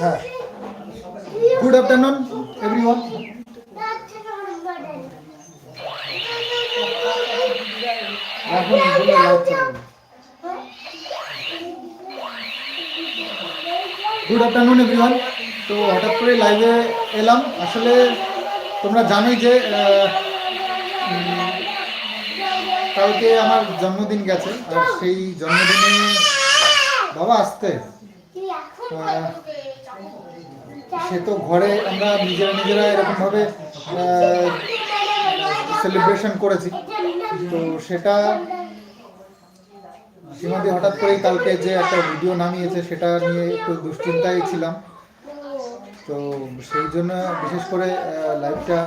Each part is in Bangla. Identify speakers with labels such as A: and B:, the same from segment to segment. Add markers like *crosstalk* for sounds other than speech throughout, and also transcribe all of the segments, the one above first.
A: হ্যাঁ। গুড আফটারনুন এভরিওয়ান এখন গুড আফটারনুন এভরিওয়ান তো হঠাৎ করে লাইভে এলাম। আসলে তোমরা জানোই যে কালকে আমার জন্মদিন গেছে। আর সেই জন্মদিনে বাবা আসতে। সে তো ঘরে আমরা নিজেরা নিজেরা এরকমভাবে সেলিব্রেশন করেছি। তো সেটা সীমাদি হঠাৎ করেই কালকে যে একটা ভিডিও নামিয়েছে, সেটা নিয়ে একটু দুশ্চিন্তায় ছিলাম। তো সেই জন্য বিশেষ করে লাইভটা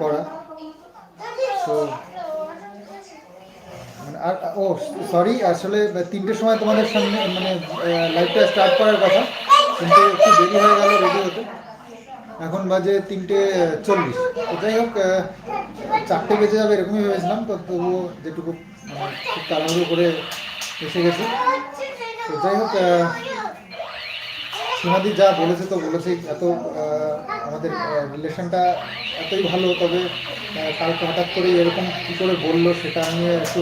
A: করা। তো মানে আর, ও সরি আসলে তিনটের সময় তোমাদের সামনে মানে লাইভটা স্টার্ট করার কথা। কিন্তু একটু দেরি হয়ে গেল রেডি হতে। এখন বাজে তিনটে চল্লিশ। তো যাই হোক চারটে বেজে যাবে এরকমই ভেবেছিলাম, তো তবুও যেটুকু মানে খুব তাড়াহুড়ো করে এসে গেছি। তো যাই হোক সীমাদি যা বলেছে তো বলেছেই। এত আমাদের রিলেশনটা এতই ভালো, তবে কালকে হঠাৎ করে এরকম কী করে বলল সেটা নিয়ে একটু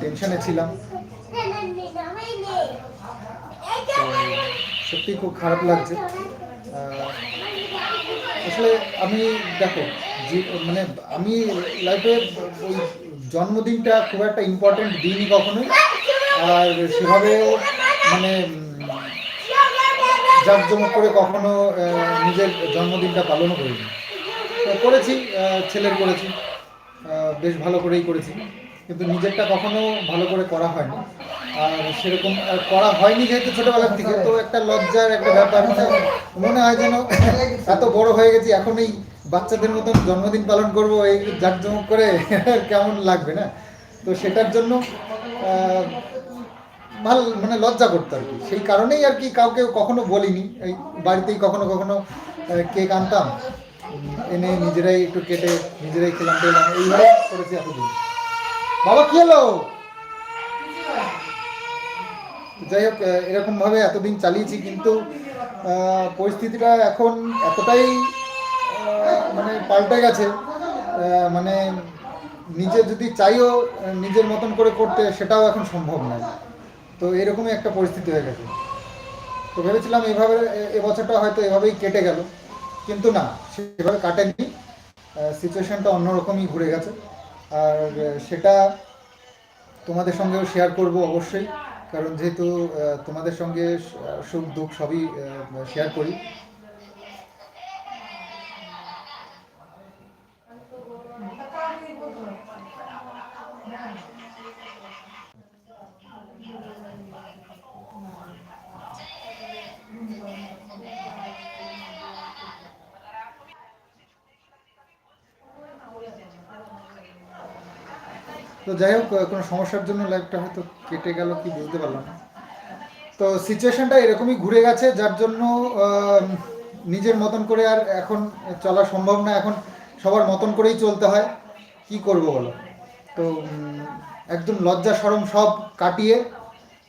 A: টেনশনে ছিলাম তো সত্যি খুব খারাপ লাগছে। আসলে আমি, দেখো মানে আমি লাইফে ওই জন্মদিনটা খুব একটা ইম্পর্টেন্ট দিনই কখনোই। আর সেভাবেও মানে জাঁকজমক করে কখনো নিজের জন্মদিনটা পালনও করিনি। করেছি ছেলের করেছি। বেশ ভালো করেই করেছি। কিন্তু নিজেরটা কখনো ভালো করে করা হয়নি। আর সেরকম করা হয়নি যেহেতু ছোটবেলার থেকে, তো একটা লজ্জার একটা ব্যাপার। মানে হয় যেন এত বড় হয়ে গেছি, এখন এই বাচ্চাদের মতন জন্মদিন পালন করব, এই জাঁকজমক করে *laughs* কেমন লাগবে না? তো সেটার জন্য ভালো মানে লজ্জা করতো আর কি। সেই কারণেই আর কি কাউকে কখনো বলিনি। এই বাড়িতেই কখনো কখনো কেক আনতাম। এনে নিজেরাই একটু কেটে, নিজেরাই খেলাম টেলাম এইভাবে করেছি এতদিন। বাবা, কি হলো? যাই হোক এরকমভাবে এতদিন চালিয়েছি, কিন্তু পরিস্থিতিটা এখন এতটাই মানে পাল্টে গেছে মানে নিজে যদি চাইও নিজের মতন করে করতে, সেটাও এখন সম্ভব নয়। তো এরকমই একটা পরিস্থিতি হয়ে গেছে। তো ভেবেছিলাম এভাবে এবছরটা হয়তো এভাবেই কেটে গেল, কিন্তু না, সেভাবে কাটেনি। সিচুয়েশনটা অন্যরকমই ঘুরে গেছে। আর সেটা তোমাদের সঙ্গেও শেয়ার করব অবশ্যই। কারণ যেহেতু তোমাদের সঙ্গে সুখ দুঃখ সবই শেয়ার করি। তো যাই হোক কোনো সমস্যার জন্য লাইফটা হয়তো কেটে গেল কি বুঝতে পারলাম না। তো সিচুয়েশনটা এরকমই ঘুরে গেছে, যার জন্য নিজের মতন করে আর এখন চলা সম্ভব না। এখন সবার মতন করেই চলতে হয়। কি করব বলো? তো একদম লজ্জা, সরম সব কাটিয়ে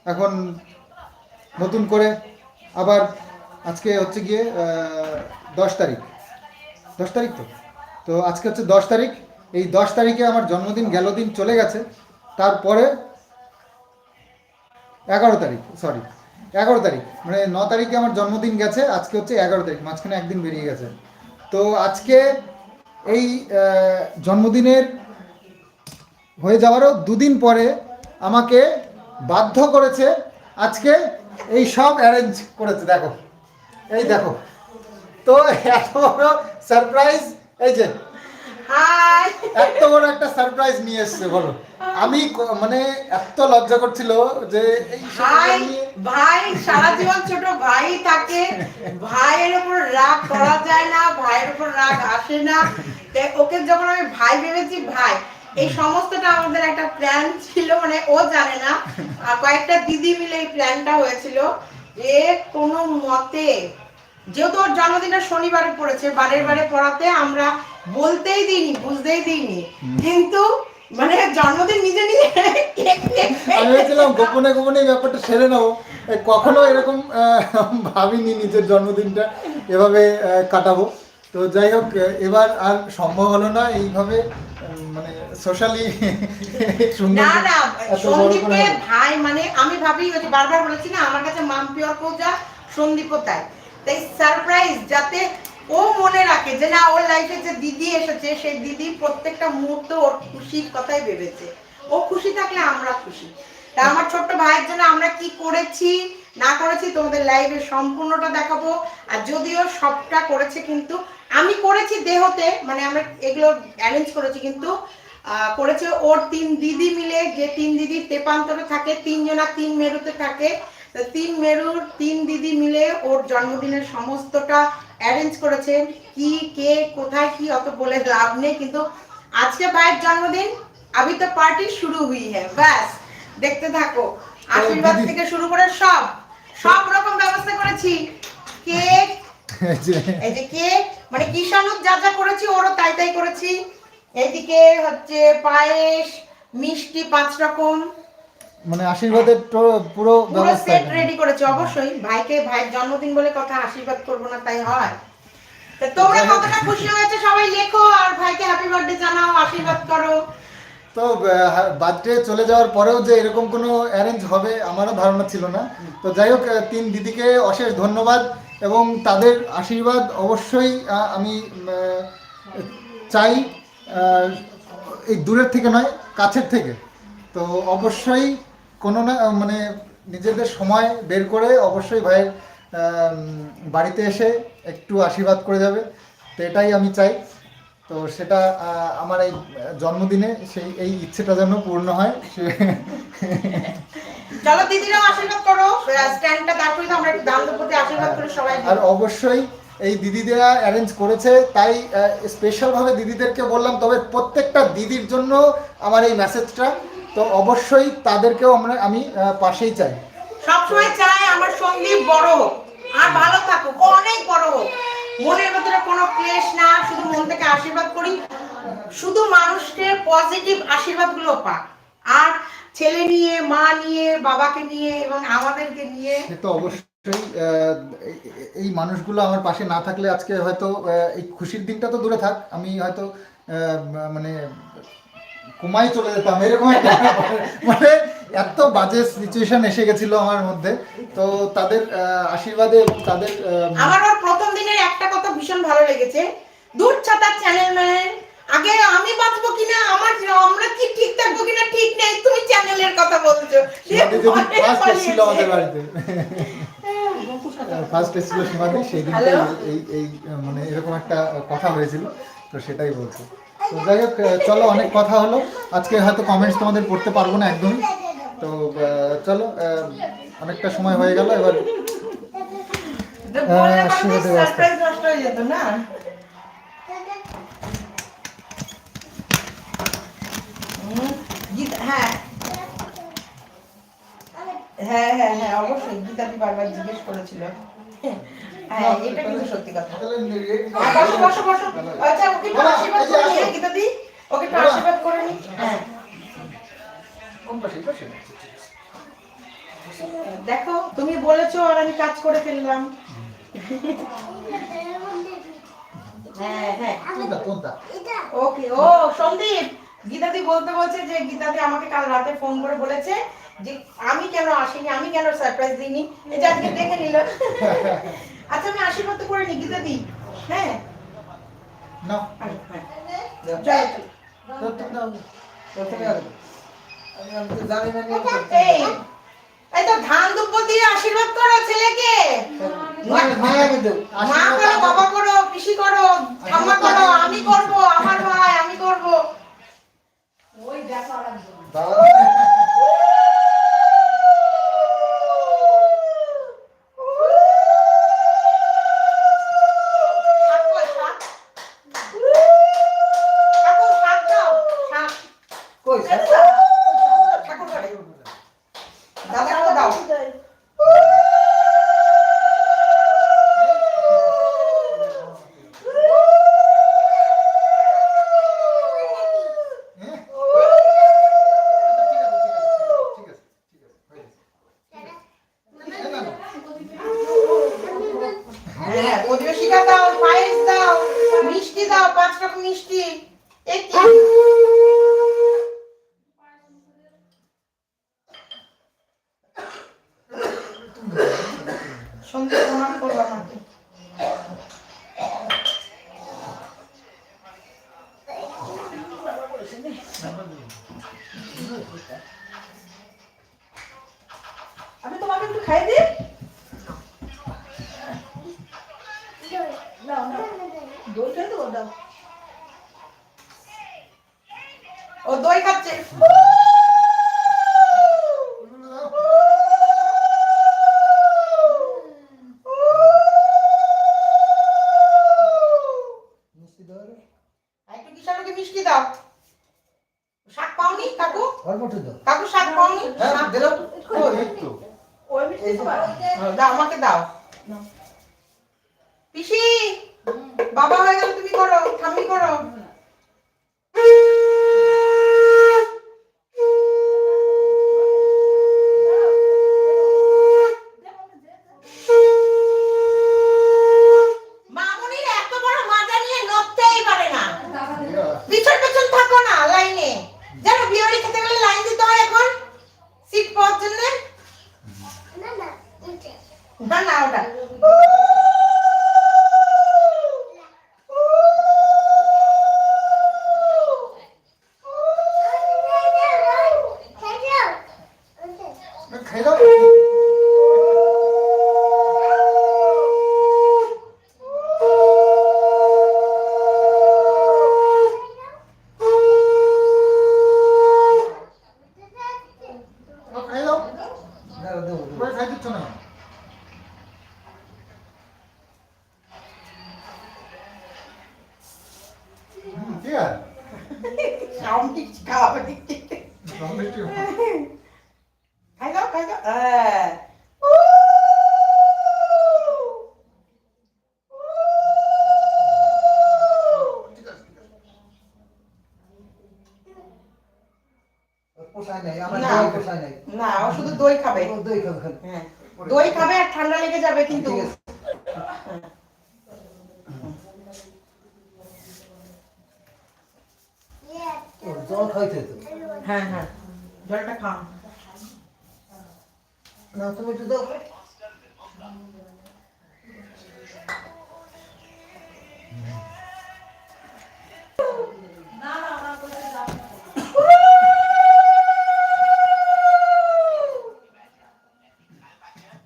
A: এখন নতুন করে আবার আজকে হচ্ছে গিয়ে দশ তারিখ। দশ তারিখ তো? তো আজকে হচ্ছে দশ তারিখ। এই দশ তারিখে আমার জন্মদিন গেল দিন চলে গেছে। তারপরে এগারো তারিখ সরি এগারো তারিখ মানে ন তারিখে আমার জন্মদিন গেছে, আজকে হচ্ছে এগারো তারিখ, মাঝখানে একদিন বেরিয়ে গেছে। তো আজকে এই জন্মদিনের হয়ে যাওয়ারও দুদিন পরে আমাকে বাধ্য করেছে, আজকে এই সব অ্যারেঞ্জ করেছে, দেখো, এই দেখো। তো এত বড় সারপ্রাইজ এই যে এত বড় একটা সারপ্রাইজ নিয়ে এসছে বলো। আমি মানে এত লজ্জা করছিল যে
B: ভাই ভাই সারা জীবন ছোট ভাই থাকে। ভাইয়ের উপর রাগ করা যায় না ভাইয়ের উপর রাগ আসে না। তাই ওকে যখন আমি ভাই ভেবেছি ভাই এই সমস্তটা আমাদের একটা প্ল্যান ছিল মানে ও জানে না। আর কয়েকটা দিদি মিলে এই প্ল্যানটা হয়েছিল যে কোনো মতে যেহেতু ওর জন্মদিনটা শনিবারে পড়েছে বারের বারে পড়াতে আমরা বলতেই দিইনি বুঝতেই দিইনি। কিন্তু মানে জন্মদিন নিজে নিজে
A: আমি ভেবেছিলাম গোপনে গোপনে ব্যাপারটা সেরে নেব কখনো এরকম ভাবিনি নিজের জন্মদিনটা এভাবে কাটাবো। তো যাই হোক এবার আর সম্ভব হলো না এইভাবে মানে সোশ্যালি *laughs* সুন্দর
B: না না সন্দীপকে ভাই মানে আমি ভাবি ওই বারবার বলেছি না আমার কাছে মাম পিওর পূজা সন্দীপও তাই। তাই সারপ্রাইজ যাতে ও মনে রাখে যে না, ওর লাইফে যে দিদি এসেছে, সেই দিদি প্রত্যেকটা মুহূর্ত ওর খুশির কথাই ভেবেছে। ও খুশি থাকলে আমরা খুশি। তা আমার ছোট্ট ভাইয়ের জন্য আমরা কি করেছি? না করেছি, তোমাদের লাইভে সম্পূর্ণটা দেখাবো। আর যদিও সবটা করেছে কিন্তু, আমি করেছি দেহতে মানে আমরা এগুলো অ্যারেঞ্জ করেছি কিন্তু করেছে ওর তিন দিদি মিলে, যে তিন দিদি তেপান্তরে থাকে, তিনজনা তিন মেরুতে থাকে। তো তিন মেরুর তিন দিদি মিলে ওর জন্মদিনের সমস্তটা অ্যারেঞ্জ করেছে। কি কে কোথায় কি অত বলে লাভ নেই কিন্তু আজকে ভাইয়ের জন্মদিন আবি তো পার্টি শুরু হুই হ্যাঁ ব্যাস দেখতে থাকো। আশীর্বাদ থেকে শুরু করে সব সব রকম ব্যবস্থা করেছি। কেক
A: এই যে-
B: কেক মানে কিষাণুক যা যা করেছি ওরও তাই তাই করেছি। এইদিকে হচ্ছে পায়েস মিষ্টি পাঁচ রকম।
A: মানে আশীর্বাদের পুরো
B: পুরো সেট রেডি করেছি অবশ্যই। ভাইকে ভাইয়ের জন্মদিন বলে কথা আশীর্বাদ করব না তাই হয়। তো তোমরা কতটা খুশি হয়েছে সবাই লেখো আর ভাইকে হ্যাপি বার্থডে জানাও আশীর্বাদ করো।
A: তো বার্থডে চলে যাওয়ার পরেও যে এরকম কোনো অ্যারেঞ্জ হবে আমারও ধারণা ছিল না। তো যাই হোক তিন দিদিকে অশেষ ধন্যবাদ এবং তাদের আশীর্বাদ অবশ্যই আমি চাই এই দূরের থেকে নয় কাছের থেকে। তো অবশ্যই কোনো না মানে নিজেদের সময় বের করে অবশ্যই ভাইয়ের বাড়িতে এসে একটু আশীর্বাদ করে যাবে। তো এটাই আমি চাই। তো সেটা আমার এই জন্মদিনে সেই এই ইচ্ছেটা যেন পূর্ণ হয়।
B: চলো দিদিরাও আশীর্বাদ করো। স্ট্যান্ডটা দাঁড় করে আমরা একটু দান আশীর্বাদ করে সবাই
A: আর অবশ্যই এই দিদিদেরা অ্যারেঞ্জ করেছে তাই স্পেশালভাবে দিদিদেরকে বললাম তবে প্রত্যেকটা দিদির জন্য আমার এই মেসেজটা তো অবশ্যই তাদেরকেও আমরা আমি পাশেই চাই।
B: সবসময় চাই আমার সঙ্গী বড় হোক আর ভালো থাকুক অনেক বড় হোক। মনের ভেতরে কোনো ক্লেশ না শুধু মন থেকে আশীর্বাদ করি। শুধু মানুষকে পজিটিভ আশীর্বাদগুলো পাক। আর ছেলে নিয়ে মা নিয়ে বাবাকে নিয়ে এবং আমাদেরকে নিয়ে।
A: তো অবশ্যই এই- এই মানুষগুলো আমার পাশে না থাকলে আজকে হয়তো এই খুশির দিনটা তো দূরে থাক। আমি হয়তো মানে কুমাই চলে যেতাম এরকম একটা মানে এত বাজে সিচুয়েশন এসে গেছিল আমার মধ্যে। তো তাদের আশীর্বাদে তাদের
B: আমার ওর প্রথম দিনের একটা কথা ভীষণ ভালো লেগেছে। দূর ছাতার চ্যানেল ম্যান আগে আমি বাঁচবো কিনা আমার আমরা কি ঠিক থাকব কিনা ঠিক নেই তুমি চ্যানেলের কথা বলছো।
A: ফার্স্ট এসেছিল আমাদের বাড়িতে। ফার্স্ট এসেছিল সীমাদি সেই দিনটা এই এই মানে এরকম একটা কথা হয়েছিল তো সেটাই বলছি। তো যাই হোক চলো অনেক কথা হলো। আজকে হয়তো কমেন্টস তোমাদের পড়তে পারব না একদমই। তো চলো অনেকটা সময় হয়ে গেল এবার
B: হয়ে হ্যাঁ। হ্যাঁ হ্যাঁ অবশ্যই গীতাদি বারবার জিজ্ঞেস করেছিল। হ্যাঁ এটা কিন্তু সত্যি কথা। বসো বসো বসো। আচ্ছা ওকে ওকে একটু আশীর্বাদ করে নি। হ্যাঁ। দেখো তুমি বলেছ আর আমি কাজ করে ফেললাম। হ্যাঁ হ্যাঁ।
A: কোনটা কোনটা?
B: ওকে ও সন্দীপ। গীতাদি বলতে বলছে যে গীতাদি আমাকে কাল রাতে ফোন করে বলেছে যে আমি কেন আসিনি আমি কেন সারপ্রাইজ দিইনি? এই যে আজকে দেখে নিল। আচ্ছা আমি আশীর্বাদ তো করে নি গীতাদি। হ্যাঁ।
A: না।
B: হ্যাঁ, এই এই তো ধান দুব্ব দিয়ে আশীর্বাদ করো ছেলেকে মা করো বাবা করো পিসি করো ঠাম্মা করো আমি করব। আমার ভাই আমি করব কই, শাক? ঠাকুর, শাক দাও, শাক। ঠাকুর ঘরে। দাদাকেও দাও। অধিবেশিকা দাও পায়েস দাও মিষ্টি দাও পাঁচ রকম মিষ্টি এ কি? সন্ধে প্রণাম করব আমাকে
C: আমি তোমাকে একটু খাই দিই নাও নাও দই খাই দেবো দাও
B: ও দই খাচ্ছে
A: মিষ্টি দাও রে।
B: আর একটু কিষাণুকে মিষ্টি দাও শাক পাওনি কাকু
A: অল্প একটু দাও
B: কাকু শাক পাওনি
A: হ্যাঁ
B: শাক
A: দিলাম ও এই তো
C: ওই মিষ্টি তোমার
B: হ্যাঁ, দাও আমাকে দাও পিসি বাবা হয়ে গেল তুমি করো ঠাম্মি করো মামুনির এত বড় মাজা নিয়ে নড়তেই পারে না পিছন পিছন থাকো না লাইনে যেন বিয়ারি খেতে গেলে লাইন দিতে হয় এখন সিট পাওয়ার জন্য না না ওটা
A: খাই দাও ও, খাই দাও ওরা খাই দিচ্ছ না হুম, ঠিক আছে
B: সাউন্ড দিচ্ছি খাওয়াবে দিচ্ছি
A: মিষ্টি
B: খাই দাও খাই দাও হ্যাঁ
D: পোষায় নাই আমার
B: না।
D: দই পোষায় নাই
B: না ও শুধু দই খাবে
D: ও দই খাবে খালি
B: হ্যাঁ দই খাবে আর ঠান্ডা লেগে যাবে কিন্তু
D: ঠিক আছে ও, জল খাইতে তো
B: হ্যাঁ হ্যাঁ জলটা খাও
D: না তুমি একটু দাও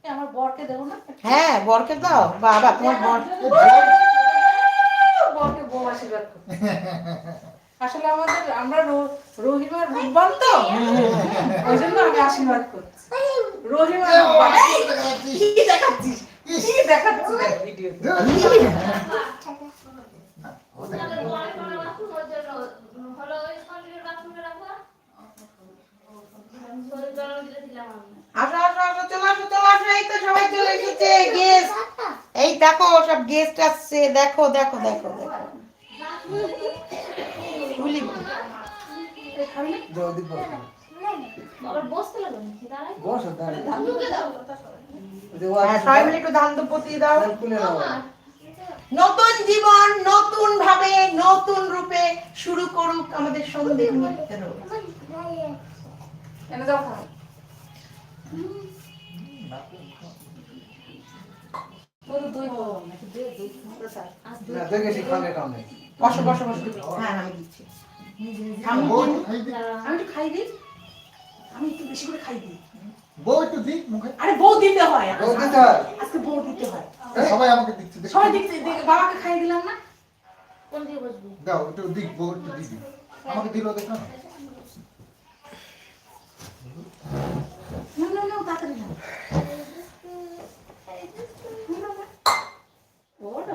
C: এ, আমার বরকে দেবো না
B: হ্যাঁ বরকে দাও বাবা তোমার বর
C: বরকে বউ আশীর্বাদ করতে আসলে আমাদের আমরা রহিমার রূপবান তো ওই জন্য আমি আশীর্বাদ করছি রহিমার কি দেখাচ্ছিস কি দেখাচ্ছিস ভিডিও
B: আসো আসো আসো চলে আসো চলে আসো এই তো সবাই চলে এসেছে গেস্ট এই দেখো সব গেস্ট আসছে দেখো দেখো দেখো দেখো। হ্যাঁ নতুন জীবন নতুন ভাবে নতুন রূপে শুরু করুক আমাদের সন্দীপ মিত্র।
C: দই নাকি দই?
D: না
B: বসো বসো বসো। হ্যাঁ আমি দিচ্ছি।
C: একটু খাই দিই। আমি একটু বেশি করে খাই দিই।
A: বউ একটু দি মুখে।
C: আরে বউ দিতে হয়।
D: বউ দিতে হয়?
C: আজকে বউ দিতে হয়।
A: সবাই আমাকে দিচ্ছে দেখি।
C: সবাই দিতে বাবাকে খাই দিলাম না?
A: দাও একটু দিক বউ একটু দিক। আমাকে দিল দেখ। না
C: না না না তাড়াতাড়ি না ওটা হয়ে গেছে
D: হয়ে গেছে
C: হয়ে গেছে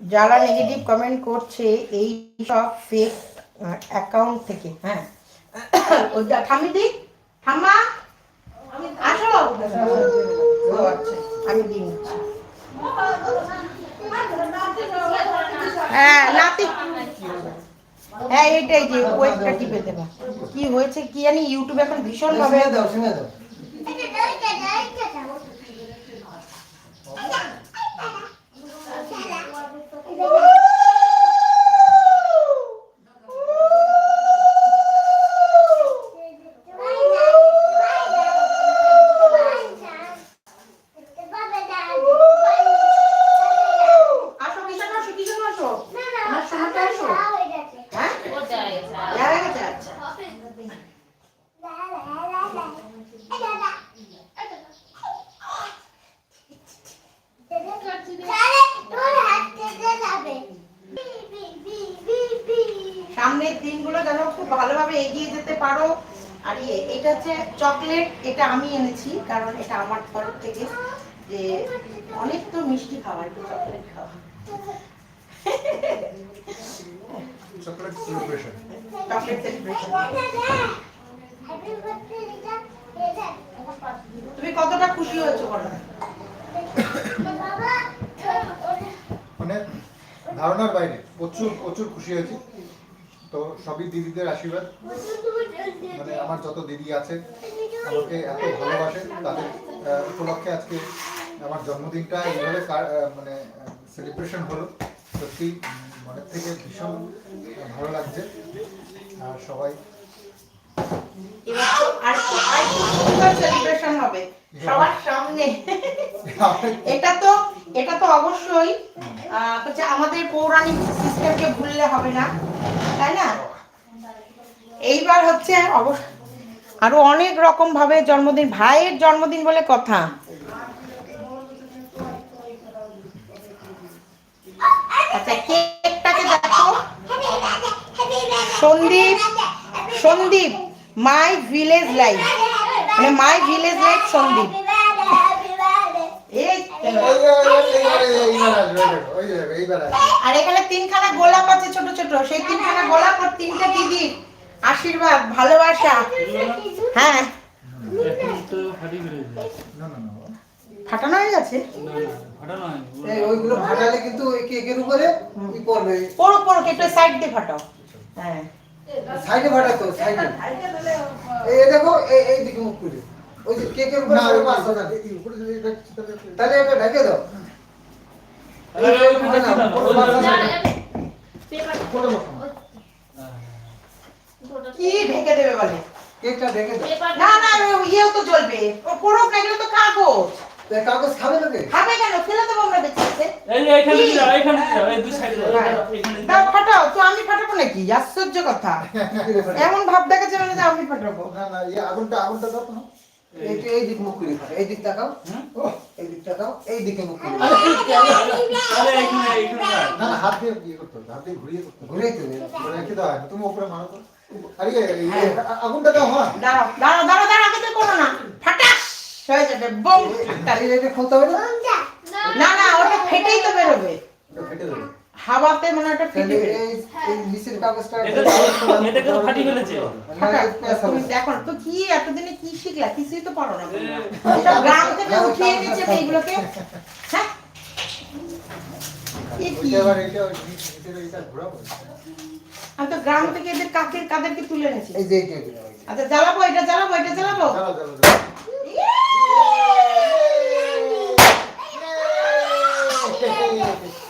B: যারা নেগেটিভ কমেন্ট করছে এই সব ফেক অ্যাকাউন্ট থেকে হ্যাঁ। ওটা ঠাম্মি দি ঠাম্মা আসো। ও আচ্ছা আমি দিই নিচ্ছি। হ্যাঁ নাতি। হ্যাঁ এইটাই যে ওয়েবটা টিপে দেবো। কি হয়েছে কি জানি ইউটিউব এখন ভীষণ ভাবে
D: দাও দাও।
B: ভালোভাবে এগিয়ে যেতে পারো। আর ইয়ে এটা হচ্ছে চকলেট এটা আমি এনেছি কারণ এটা আমার তরফ থেকে যে অনেক তো মিষ্টি খাওয়া একটু চকলেট খাওয়া।
A: চকলেট সেলিব্রেশন
B: চকলেট সেলিব্রেশন তুমি কতটা খুশি হয়েছো বলো?
A: মানে ধারণার বাইরে প্রচুর প্রচুর খুশি হয়েছি। তো সবই দিদিদের আশীর্বাদ। মানে আমার যত দিদি আছে, আমাকে এত ভালোবাসে, তাদের উপলক্ষে আজকে আমার জন্মদিনটা এইভাবে মানে সেলিব্রেশন হলো। সত্যি মনের থেকে ভীষণ ভালো লাগছে। আর সবাই
B: সেলিব্রেশন হবে। সবার সামনে। এটা তো এটা তো অবশ্যই। হচ্ছে আমাদের পৌরাণিক সিস্টেমকে ভুললে হবে না। তাই না? এইবার হচ্ছে আরও অনেক রকম ভাবে জন্মদিন, ভাইয়ের জন্মদিন বলে কথা। আচ্ছা কেকটাকে Sandeep Sandeep, my village life. মানে মাই ভিলেজ লাইফ সন্দীপ। আর এখানে তিনখানা গোলাপ আছে ছোট ছোট। সেই তিনখানা গোলাপ আর তিনটে দিদির আশীর্বাদ ভালোবাসা। হ্যাঁ। ফাটানো হয়ে গেছে?
D: ওইগুলো ফাটালে কিন্তু কেকের উপরে ই পড়বে।
B: পড়ো পড়ো একটু সাইড দিয়ে ফাটাও। হ্যাঁ।
D: সাইডে ফাটাতো সাইডে। এই দেখো এই দিকে মুখ করে ওই যে কেকের উপরে
A: না
D: সরে পাঁচশো তাহলে এটা ঢেকে দাও।
B: কি ঢেকে দেবে বলে?
D: কেকটা ঢেকে দাও।
B: না না ইয়েও তো জ্বলবে। ও পড়ো না এগুলো তো কাগজ।
D: কাগজ খাবে
B: খাবে কেন? ফেলে দেবো আমরা বেঁচে
E: এই এখানে দাও, এখানে দাও, এই দুই সাইডে দাও, এখানে দিয়ে
B: দাও
E: দাও।
B: ফাটাও। তো আমি ফাটাবো নাকি? আশ্চর্য কথা। *laughs* এমন ভাব দেখাচ্ছে মানে যে আমি ফাটাবো।
A: না না ইয়ে আগুনটা আগুনটা দাও না।
D: এই এই দিক মুখ করে এই দিক তাকাও এই দিক তাকাও এই দিকে মুখ করে
E: আরে এখানে, এখানে দাও।
A: না না হাত দিয়ে ইয়ে করতে হবে হাত দিয়ে ঘুরিয়ে করতে হবে
D: ঘুরেই তো
A: ঘুরে রেখে দাও তুমি উপরে মারো তো আরে এই এই আগুনটা দাও হ্যাঁ
B: দাঁড়াও দাঁড়াও দাঁড়াও দাঁড়াও কিছু করো না ফাটাস হয়ে যাবে বম
D: তাহলে এটা খুলতে হবে না
B: না না ওটা ফেটেই তো বেরোবে
A: ওটা ফেটে দেবে
B: হাওয়াতে মনে হয়
D: তাহলে
B: ফেটে
D: এই এই নিচের কাগজটা
E: এটা তো- এটা তো ফাটি ফেলেছে।
B: তুমি দেখো তো কি এতদিনে কি শিখলা? কিছুই তো পারো না এটা গ্রাম থেকে উঠিয়ে এইগুলোকে হ্যাঁ। এ কি?
A: ওইটা এটা ওই নিচের এইটা ঘোরাবো।
B: আমি তো গ্রাম থেকে এদের কাকের কাদেরকে তুলে এনেছি।
D: এই যে এই যে।
B: আচ্ছা জ্বালাবো এটা জ্বালাবো এটা জ্বালাবো।
A: চলো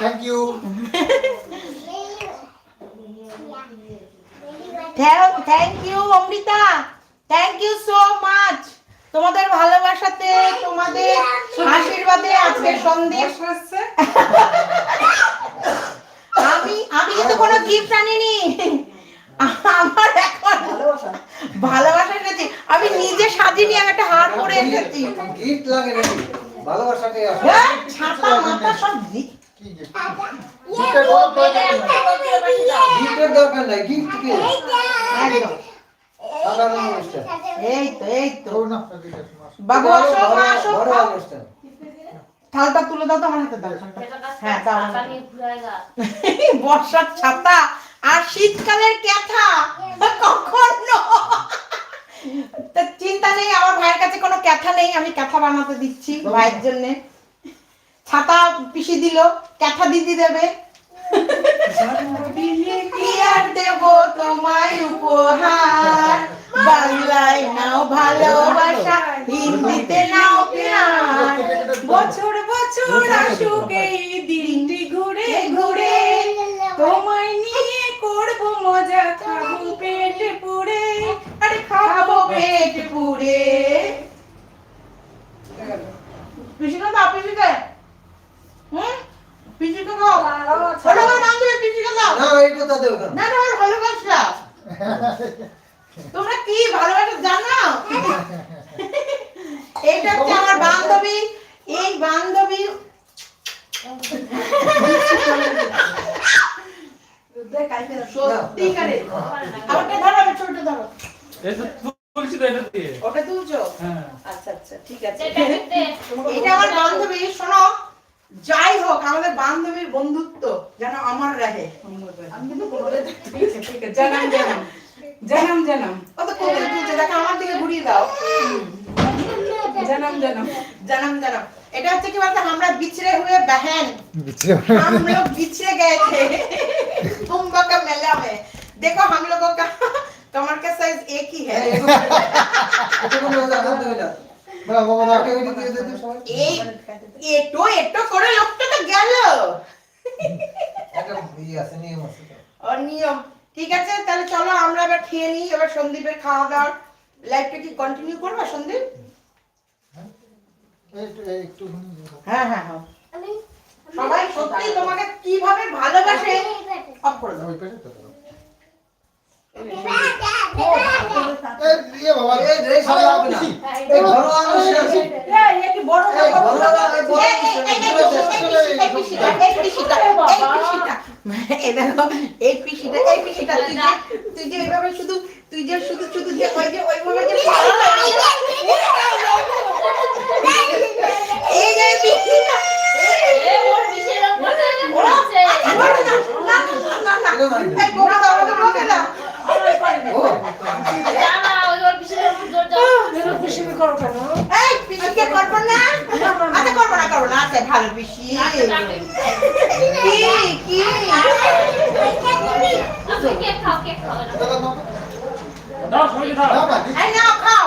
A: thank you
B: thank you Amrita. Thank you so much তোমাদের ভালোবাসাতে তোমাদের আশীর্বাদে আজকে সন্দেশ আমি আমি কিন্তু কোনো গিফট আনিনি। আমার এখন ভালোবাসা এনেছি আমি নিজে সাজিনি আমি একটা হার পরে এসেছি।
D: গিফট লাগে নাকি? ভালোবাসাকে আসে?
B: হ্যাঁ, ছাতা মাথা সব?
A: গিফটের কোনো প্রয়োজন নেই।
D: গিফটের দরকার নাই গিফট কি? সাধারণ অনুষ্ঠান।
B: এই তো এই তো
A: ও না, ঠিক আছে, মাস।
B: বাবু আসো আসো
D: বড় অনুষ্ঠান।
B: থালটা তুলে দাও তো আমার হাতে দাও হ্যাঁ দাও *laughs* বর্ষার ছাতা আর শীতকালের ক্যাথা? কখনো? তা চিন্তা নেই আমার ভাইয়ের কাছে কোনো ক্যাথা নেই আমি ক্যাথা বানাতে দিচ্ছি ভাইয়ের জন্য। ছাতা পিসি দিল, ক্যাথা দিদি দেবে। কি আর দেব তোমায় উপহার? বাংলায় নাও ভালোবাসা, হিন্দিতে নাও
C: বছর বছর আসুক এই দিনটি ঘুরে ঘুরে। তোমায় নিয়ে করব মজা, খাব পেট পুড়ে। আরে
B: খাব পেট পিসিকে দাও তোমরা কি ভালোবাসা জানো? এটা হচ্ছে আমার বান্ধবী। এই বান্ধবী সত্যিকারে আমাকে ধরো আমি ছোট ধরো। ওটা তুলছো
E: হ্যাঁ।
B: আচ্ছা আচ্ছা ঠিক আছে।
F: এটা
B: আমার বান্ধবী শোনো। যাই হোক আমাদের বান্ধবীর বন্ধুত্ব যেন আমার রাহে আমি কিন্তু বলে
C: ঠিক আছে ঠিক আছে জানাম জানাম জানাম জানাম
B: কত কোথায় তুলছে দেখো আমার দিকে ঘুরিয়ে দাও
C: জানাম জানাম
B: जन्म जन्म এটা হচ্ছে কি বলতে আমরা বিছড়ে हुए बहन
A: বিচ্ছিরি
B: हम लोग बिछड़े गए थे कुंभ का मेला में देखो हम लोगों का कमर का साइज एक ही है
D: নিয়ম
B: ঠিক আছে তাহলে চলো আমরা এবার খেয়ে নিই এবার সন্দীপের খাওয়া দাওয়ার লাইফটা কি কন্টিনিউ করবা সন্দীপ?
A: একটু
B: হ্যাঁ হ্যাঁ হ্যাঁ। সবাই সত্যি তোমাকে কীভাবে ভালোবাসে? অফ করে দাও।
A: এই,
B: তুই যে- তুই শুধু তুই যে শুধু শুধু যে ওই যে ওইভাবে যে এই যে
F: খাও খাও
B: খাও।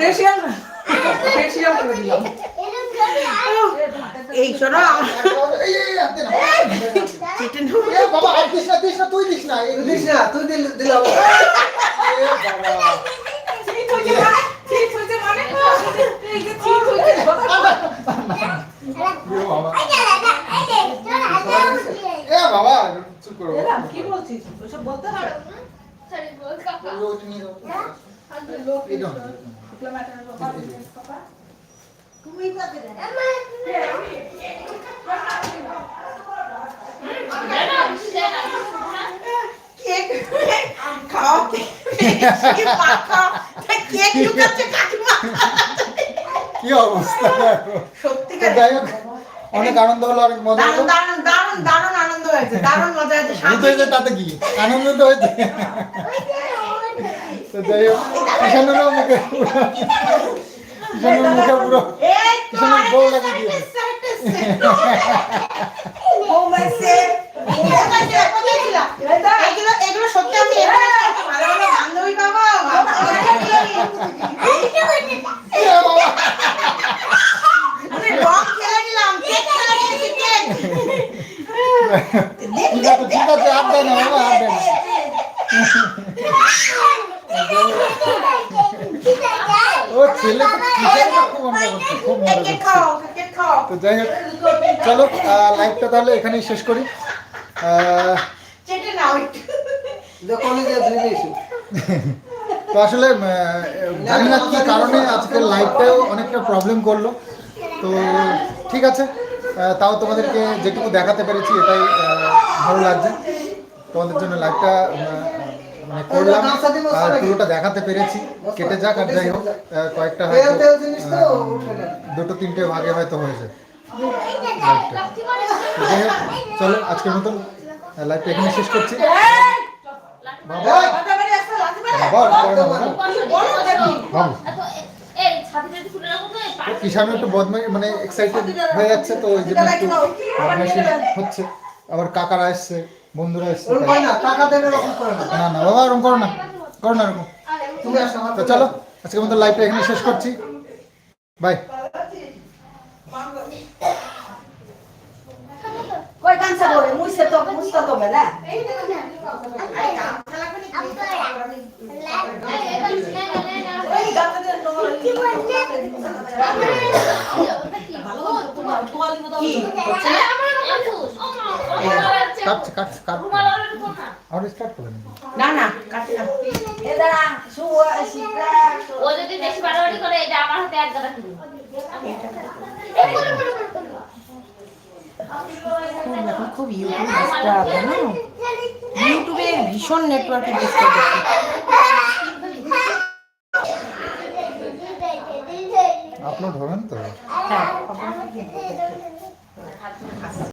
C: ফেসিয়াল ফেসিয়াল করে দিলাম
B: এই শোনো
A: এই, এই, হাতে নাও।
B: চিকেন
A: এ বাবা, আর দিস না, দিস না, তুই দিস না।
D: তুই দিস না, দিল- দিলাম।
A: বাবা। চুপ করো।
C: কি বলছিস ওসব বলতে
B: কেক
A: কি অবস্থা যাই হোক অনেক আনন্দ হলো অনেক মজা হলো
B: দারুণ দারুণ আনন্দ হয়েছে দারুণ মজা হয়েছে
A: তাতে কি আনন্দ তো হয়েছে তো যাই হোক কিষানেরও মুখে কিষানের মুখে পুরো কিষানের বউ লাগিয়ে দিয়েছে।
B: বৌমাইছে
A: ঠিক আছে ঠিক আছে হাত দেয় না বাবা হাত দেয় না। ও ছেলে তো কিসের খুব মজা করছে খুব মজা করছে। তো যাই হোক চলো লাইভটা তাহলে এখানেই শেষ করি। তো আসলে জানি না কি কারণে আজকের লাইভটাও অনেকটা প্রবলেম করল। তো ঠিক আছে তাও তোমাদেরকে যেটুকু দেখাতে পেরেছি এটাই ভালো লাগছে তোমাদের জন্য লাইভটা মানে করলাম আর পুরোটা দেখাতে পেরেছি কেটে যাক আর যাই হোক কয়েকটা হয়তো দুটো তিনটে ভাগে হয়তো হয়েছে যাই হোক চলো আজকের মতন লাইভটা এখানে শেষ করছি বাবা বাবা
F: ছাতিটা একটু
A: বদমাই মানে এক্সাইটেড হয়ে যাচ্ছে তো ওই জন্য একটু বদমাইশি হচ্ছে আবার কাকারা এসছে বন্ধুরা এসছে
D: ওরকম না টাকা দেবে ওরকম করে না।
A: না না বাবা ওরকম করো না করো না
D: আমার
A: তো চলো আজকের মতো লাইভটা এখানে শেষ করছি। বাই
B: কই কানসা বলে মুইছে তো মুছতে তো না ওই
A: কাটছে কাটছে কাট
F: না
A: আর স্টার্ট করে নিন
B: না না কাটে
F: ও যদি বেশি বাড়াবাড়ি করে এটা আমার হাতে এক গাদা কিলো
B: এখন খুব ইউটিউব ডিস্টার্ব জানো ইউটিউবে ভীষণ নেটওয়ার্কের ডিস্টার্ব
A: আপলোড হবেন তো।
B: হ্যাঁ